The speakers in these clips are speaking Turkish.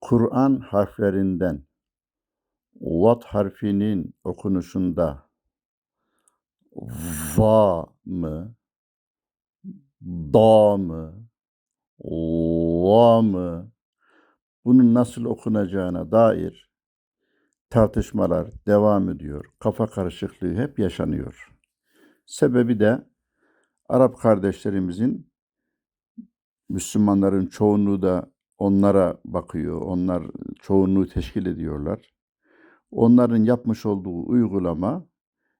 Kur'an harflerinden lat harfinin okunuşunda va mı, da mı, la mı bunun nasıl okunacağına dair tartışmalar devam ediyor. Kafa karışıklığı hep yaşanıyor. Sebebi de Arap kardeşlerimizin Müslümanların çoğunluğu da onlara bakıyor. Onlar çoğunluğu teşkil ediyorlar. Onların yapmış olduğu uygulama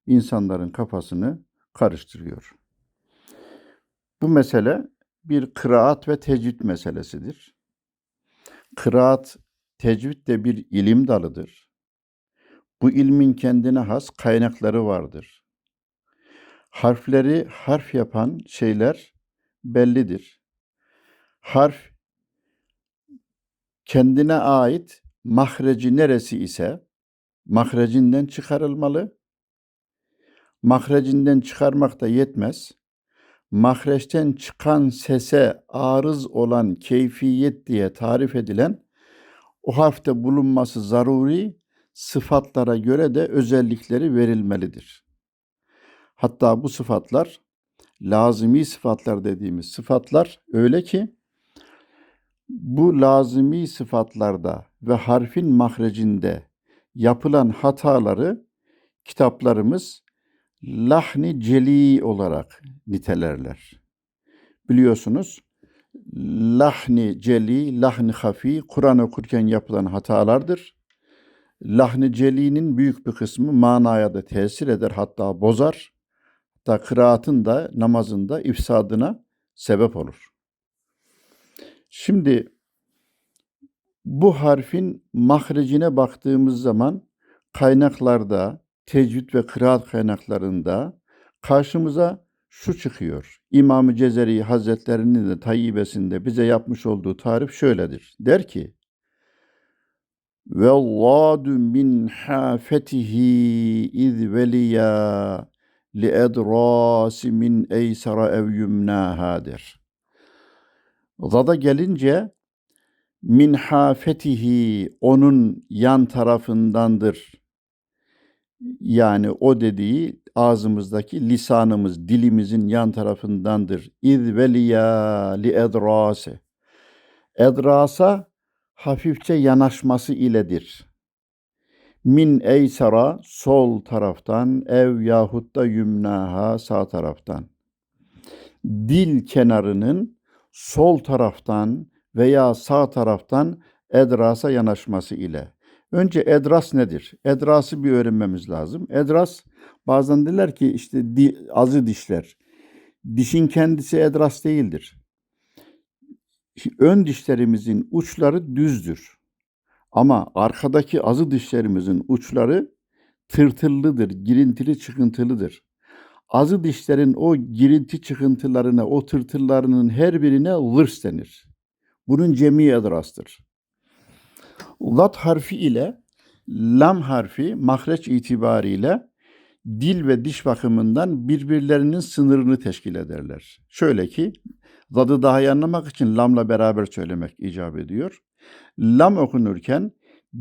insanların kafasını karıştırıyor. Bu mesele bir kıraat ve tecvid meselesidir. Kıraat, tecvid de bir ilim dalıdır. Bu ilmin kendine has kaynakları vardır. Harfleri harf yapan şeyler bellidir. Harf kendine ait mahreci neresi ise mahrecinden çıkarılmalı. Mahrecinden çıkarmak da yetmez. Mahreçten çıkan sese arız olan keyfiyet diye tarif edilen o harfte bulunması zaruri sıfatlara göre de özellikleri verilmelidir. Hatta bu sıfatlar lazimi sıfatlar dediğimiz sıfatlar öyle ki bu lazimi sıfatlarda ve harfin mahrecinde yapılan hataları kitaplarımız lahni celi olarak nitelerler. Biliyorsunuz lahni celi, lahni hafi Kur'an okurken yapılan hatalardır. Lahni celinin büyük bir kısmı manaya da tesir eder hatta bozar. Hatta kıraatın da namazında ifsadına sebep olur. Şimdi bu harfin mahrecine baktığımız zaman kaynaklarda, tecvid ve kıraat kaynaklarında karşımıza şu çıkıyor. İmam-ı Cezeri Hazretlerinin de tayyibesinde bize yapmış olduğu tarif şöyledir. Der ki, وَاللَّادُ مِنْ حَافَتِهِ اِذْ وَلِيَا لِاَدْرَاسِ مِنْ اَيْسَرَ اَوْ يُمْنَاهَا der. Zada gelince min hafetihi onun yan tarafındandır. Yani o dediği ağzımızdaki lisanımız, dilimizin yan tarafındandır. İz veliya li edrase. Edrasa hafifçe yanaşması iledir. Min eysara sol taraftan ev yahut da yümnaha sağ taraftan. Dil kenarının sol taraftan veya sağ taraftan edrasa yanaşması ile. Önce edras nedir? Edrası bir öğrenmemiz lazım. Edras bazen derler ki işte di, azı dişler. Dişin kendisi edras değildir. Ön dişlerimizin uçları düzdür. Ama arkadaki azı dişlerimizin uçları tırtıllıdır, girintili çıkıntılıdır. Azı dişlerin o girinti çıkıntılarına, o tırtıllarının her birine vırs denir. Bunun cemi edrastır. Lat harfi ile lam harfi mahreç itibariyle dil ve diş bakımından birbirlerinin sınırını teşkil ederler. Şöyle ki, zadı daha iyi anlamak için lamla beraber söylemek icap ediyor. Lam okunurken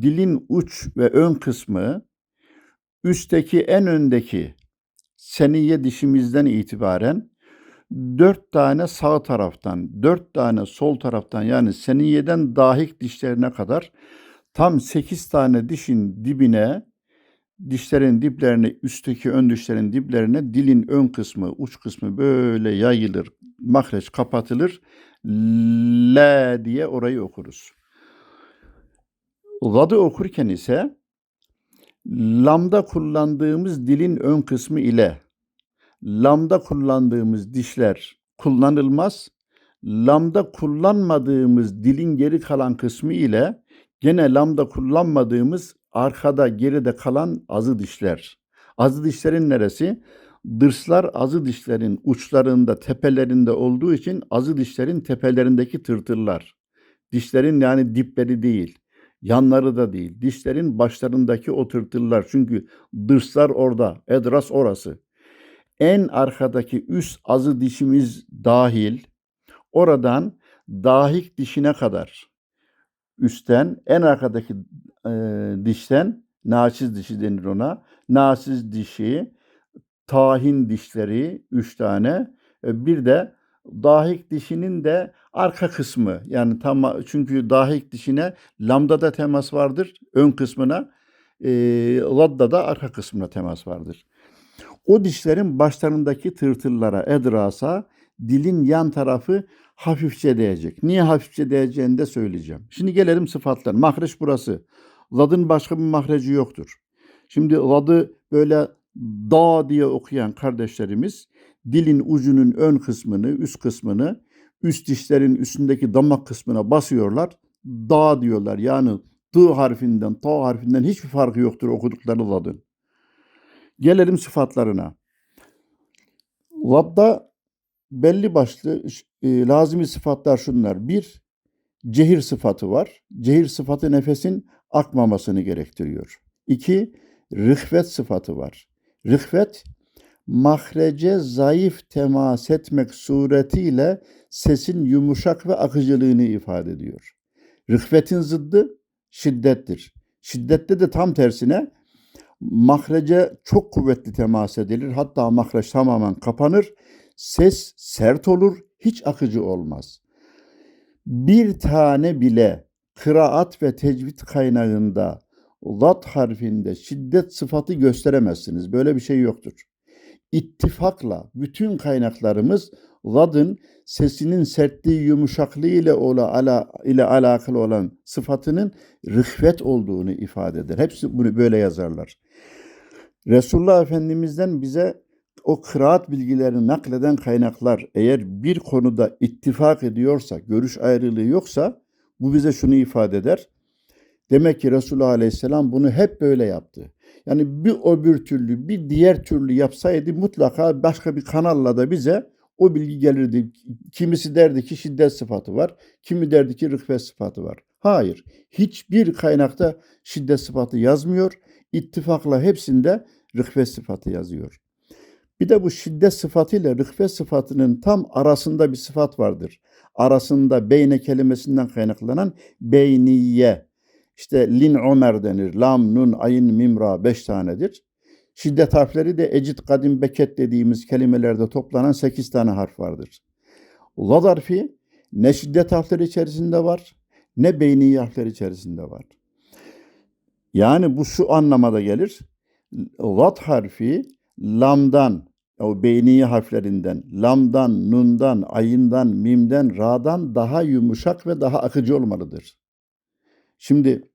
dilin uç ve ön kısmı üstteki en öndeki seniye dişimizden itibaren dört tane sağ taraftan, dört tane sol taraftan yani seniyeden dahik dişlerine kadar tam sekiz tane dişin dibine, dişlerin diplerine, üstteki ön dişlerin diplerine dilin ön kısmı, uç kısmı böyle yayılır, mahreç kapatılır. L diye orayı okuruz. Gadı okurken ise lamda kullandığımız dilin ön kısmı ile lamda kullandığımız dişler kullanılmaz. Lamda kullanmadığımız dilin geri kalan kısmı ile gene lamda kullanmadığımız arkada geride kalan azı dişler. Azı dişlerin neresi? Dırslar azı dişlerin uçlarında, tepelerinde olduğu için azı dişlerin tepelerindeki tırtırlar. Dişlerin yani dipleri değil, yanları da değil. Dişlerin başlarındaki o. Çünkü dırslar orada, edras orası en arkadaki üst azı dişimiz dahil oradan dahik dişine kadar üstten, en arkadaki e, dişten, naçiz dişi denir ona. Naçiz dişi, tahin dişleri üç tane. E, bir de dahik dişinin de arka kısmı. Yani tam çünkü dahik dişine lambda temas vardır ön kısmına. E, ladda da arka kısmına temas vardır. O dişlerin başlarındaki tırtıllara, edrasa dilin yan tarafı hafifçe değecek. Niye hafifçe değeceğini de söyleyeceğim. Şimdi gelelim sıfatlar. Mahreç burası. Ladın başka bir mahreci yoktur. Şimdi ladı böyle da diye okuyan kardeşlerimiz dilin ucunun ön kısmını, üst kısmını, üst dişlerin üstündeki damak kısmına basıyorlar. Da diyorlar. Yani D harfinden, ta harfinden hiçbir farkı yoktur okudukları ladın. Gelelim sıfatlarına. Labda belli başlı e, lazimi sıfatlar şunlar. Bir, cehir sıfatı var. Cehir sıfatı nefesin akmamasını gerektiriyor. İki, rıhvet sıfatı var. Rıhvet, mahrece zayıf temas etmek suretiyle sesin yumuşak ve akıcılığını ifade ediyor. Rıhvetin zıddı şiddettir. Şiddette de tam tersine mahrece çok kuvvetli temas edilir. Hatta mahreç tamamen kapanır. Ses sert olur, hiç akıcı olmaz. Bir tane bile kıraat ve tecvid kaynağında lat harfinde şiddet sıfatı gösteremezsiniz. Böyle bir şey yoktur. İttifakla bütün kaynaklarımız ladın sesinin sertliği, yumuşaklığı ile, ola, ala, ile alakalı olan sıfatının rıhvet olduğunu ifade eder. Hepsi bunu böyle yazarlar. Resulullah Efendimiz'den bize o kıraat bilgilerini nakleden kaynaklar eğer bir konuda ittifak ediyorsa, görüş ayrılığı yoksa bu bize şunu ifade eder. Demek ki Resulullah Aleyhisselam bunu hep böyle yaptı. Yani bir öbür türlü, bir diğer türlü yapsaydı mutlaka başka bir kanalla da bize o bilgi gelirdi. Kimisi derdi ki şiddet sıfatı var, kimi derdi ki rıhvet sıfatı var. Hayır, hiçbir kaynakta şiddet sıfatı yazmıyor. İttifakla hepsinde rıhvet sıfatı yazıyor. Bir de bu şiddet sıfatıyla rıhvet sıfatının tam arasında bir sıfat vardır. Arasında beyne kelimesinden kaynaklanan beyniye. İşte lin ömer denir. Lam, nun, ayın, mimra beş tanedir. Şiddet harfleri de ecit, kadim, beket dediğimiz kelimelerde toplanan sekiz tane harf vardır. Lad harfi ne şiddet harfleri içerisinde var ne beyni harfleri içerisinde var. Yani bu şu anlamada gelir. Lad harfi lamdan, o beyni harflerinden, lamdan, nundan, ayından, mimden, ra'dan daha yumuşak ve daha akıcı olmalıdır. Şimdi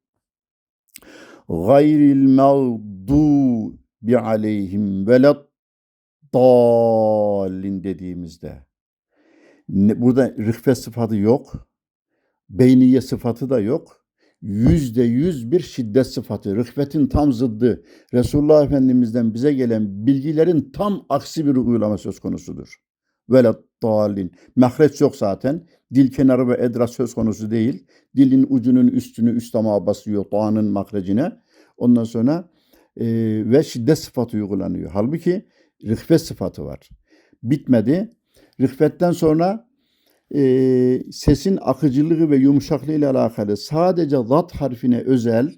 gayril mağdubi aleyhim velat dallin dediğimizde burada rıhvet sıfatı yok. Beyniye sıfatı da yok. Yüzde yüz bir şiddet sıfatı. Rıhvetin tam zıddı. Resulullah Efendimiz'den bize gelen bilgilerin tam aksi bir uygulama söz konusudur. Velat dalin. Mahreç yok zaten. Dil kenarı ve edras söz konusu değil. Dilin ucunun üstünü üst damağa basıyor doğanın mahrecine. Ondan sonra e, ve şiddet sıfatı uygulanıyor. Halbuki rıhvet sıfatı var. Bitmedi. Rıhvetten sonra e, sesin akıcılığı ve yumuşaklığı ile alakalı sadece zat harfine özel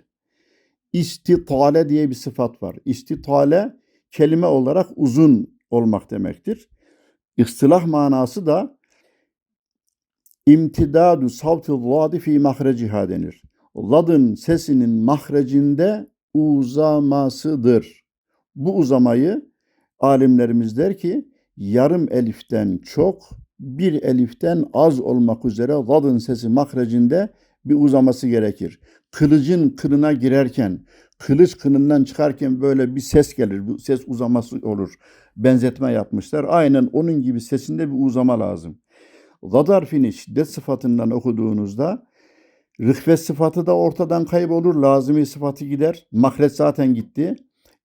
istitale diye bir sıfat var. İstitale kelime olarak uzun olmak demektir. İstilah manası da imtidadu savti zadi fi mahreciha denir. Ladın sesinin mahrecinde uzamasıdır. Bu uzamayı alimlerimiz der ki yarım eliften çok, bir eliften az olmak üzere ladın sesi mahrecinde bir uzaması gerekir. Kılıcın kınına girerken, kılıç kınından çıkarken böyle bir ses gelir. Bu ses uzaması olur. Benzetme yapmışlar. Aynen onun gibi sesinde bir uzama lazım. Zad harfini şiddet sıfatından okuduğunuzda rıhvet sıfatı da ortadan kaybolur. Lazimi sıfatı gider. Mahret zaten gitti.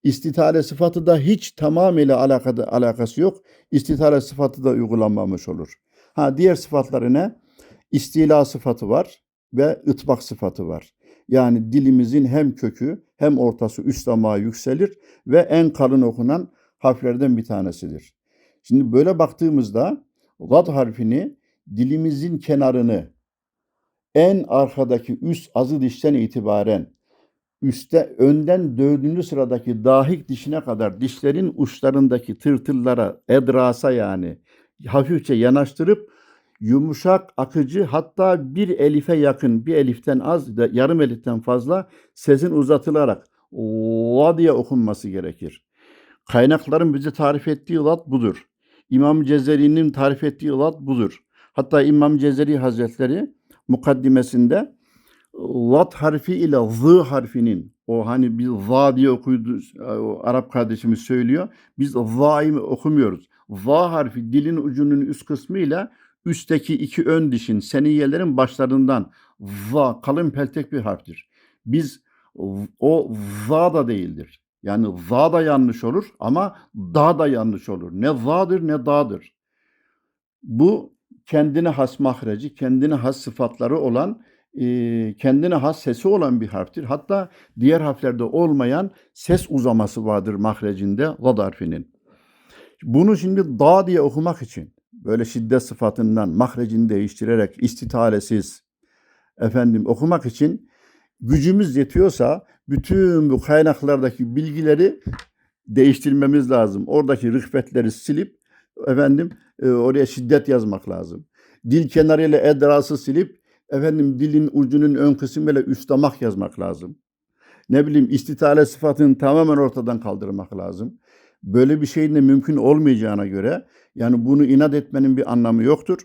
İstitale sıfatı da hiç tamamıyla alakası, alakası yok. İstitale sıfatı da uygulanmamış olur. Ha diğer sıfatları ne? İstila sıfatı var ve ıtbak sıfatı var. Yani dilimizin hem kökü hem ortası üst damağa yükselir ve en kalın okunan harflerden bir tanesidir. Şimdi böyle baktığımızda gad harfini dilimizin kenarını en arkadaki üst azı dişten itibaren üstte önden dördüncü sıradaki dahik dişine kadar dişlerin uçlarındaki tırtıllara, edrasa yani hafifçe yanaştırıp yumuşak, akıcı hatta bir elife yakın, bir eliften az yarım eliften fazla sesin uzatılarak la diye okunması gerekir. Kaynakların bize tarif ettiği lat budur. İmam Cezeri'nin tarif ettiği lat budur. Hatta İmam Cezeri Hazretleri mukaddimesinde lat harfi ile z harfinin o hani bir za diye okuydu Arap kardeşimiz söylüyor. Biz za'yı okumuyoruz. Za harfi dilin ucunun üst kısmı ile üstteki iki ön dişin seniyelerin başlarından za kalın peltek bir harftir. Biz o za da değildir. Yani za da yanlış olur ama da da yanlış olur. Ne za'dır ne da'dır. Bu kendine has mahreci, kendine has sıfatları olan, kendine has sesi olan bir harftir. Hatta diğer harflerde olmayan ses uzaması vardır mahrecinde lad harfinin. Bunu şimdi da diye okumak için böyle şiddet sıfatından mahrecini değiştirerek istitalesiz efendim okumak için gücümüz yetiyorsa bütün bu kaynaklardaki bilgileri değiştirmemiz lazım. Oradaki rıhbetleri silip efendim e, oraya şiddet yazmak lazım. Dil kenarıyla edrası silip efendim dilin ucunun ön kısmıyla üst damak yazmak lazım. Ne bileyim istitale sıfatını tamamen ortadan kaldırmak lazım. Böyle bir şeyin de mümkün olmayacağına göre yani bunu inat etmenin bir anlamı yoktur.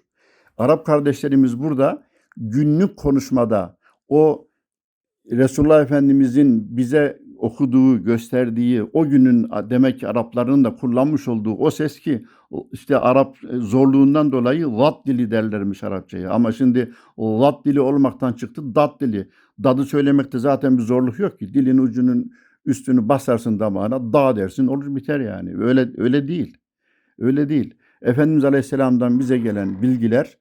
Arap kardeşlerimiz burada günlük konuşmada o Resulullah Efendimizin bize okuduğu, gösterdiği o günün demek ki Arapların da kullanmış olduğu o ses ki işte Arap e, zorluğundan dolayı lat dili derlermiş Arapçaya. Ama şimdi lat dili olmaktan çıktı dat dili. Dadı söylemekte zaten bir zorluk yok ki. Dilin ucunun üstünü basarsın damağına da dersin olur biter yani. Öyle öyle değil. Öyle değil. Efendimiz Aleyhisselam'dan bize gelen bilgiler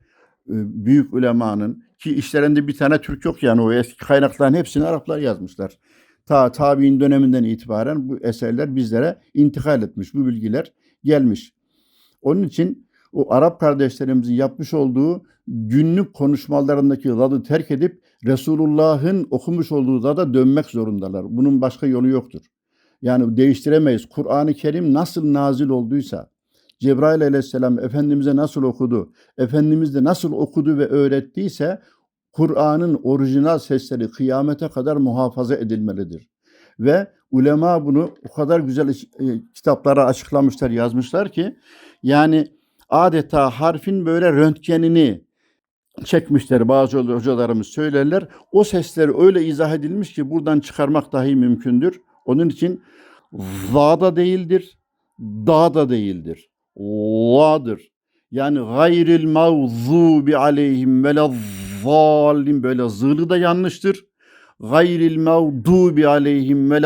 e, büyük ulemanın ki işlerinde bir tane Türk yok yani o eski kaynakların hepsini Araplar yazmışlar. Ta tabi'in döneminden itibaren bu eserler bizlere intikal etmiş. Bu bilgiler gelmiş. Onun için o Arap kardeşlerimizin yapmış olduğu günlük konuşmalarındaki ladı terk edip Resulullah'ın okumuş olduğu lada dönmek zorundalar. Bunun başka yolu yoktur. Yani değiştiremeyiz. Kur'an-ı Kerim nasıl nazil olduysa, Cebrail aleyhisselam Efendimiz'e nasıl okudu, Efendimiz de nasıl okudu ve öğrettiyse Kur'an'ın orijinal sesleri kıyamete kadar muhafaza edilmelidir. Ve ulema bunu o kadar güzel e, kitaplara açıklamışlar, yazmışlar ki yani adeta harfin böyle röntgenini çekmişler bazı hocalarımız söylerler. O sesler öyle izah edilmiş ki buradan çıkarmak dahi mümkündür. Onun için za da değildir, da da değildir. La'dır. Yani gayril mağzubi aleyhim ve zalim böyle zılı da yanlıştır. Gayril mağdubi aleyhim ve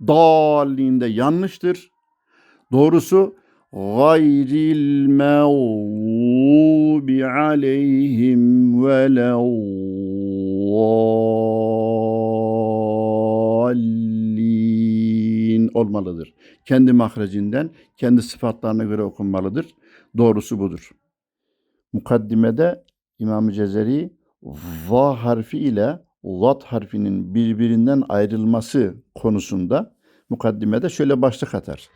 dallin de yanlıştır. Doğrusu gayril mağdubi aleyhim ve dallin olmalıdır. Kendi mahrecinden, kendi sıfatlarına göre okunmalıdır. Doğrusu budur. Mukaddimede İmam-ı Cezeri va harfi ile lat harfinin birbirinden ayrılması konusunda mukaddimede şöyle başlık atar.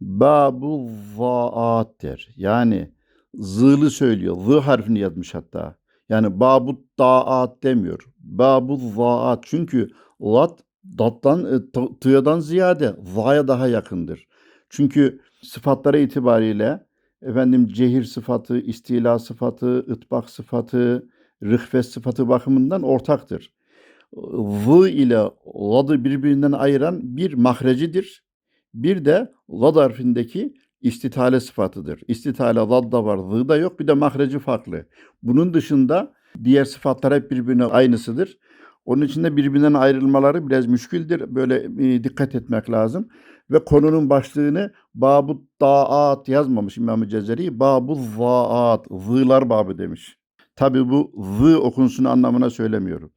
Babu vaat der. Yani zılı söylüyor. Zı harfini yazmış hatta. Yani babu daat demiyor. Babu vaat. Çünkü lat dattan, e, tıyadan ziyade va'ya daha yakındır. Çünkü sıfatları itibariyle efendim cehir sıfatı, istila sıfatı, ıtbak sıfatı, rıhvet sıfatı bakımından ortaktır. V ile lad'ı birbirinden ayıran bir mahrecidir. Bir de lad harfindeki istitale sıfatıdır. İstitale lad da var, zı da yok. Bir de mahreci farklı. Bunun dışında diğer sıfatlar hep birbirine aynısıdır. Onun için de birbirinden ayrılmaları biraz müşküldür. Böyle e, dikkat etmek lazım. Ve konunun başlığını Babu Da'at yazmamış İmam-ı Cezeri. Babu Za'at, zılar babı demiş. Tabi bu zı okunsun anlamına söylemiyorum.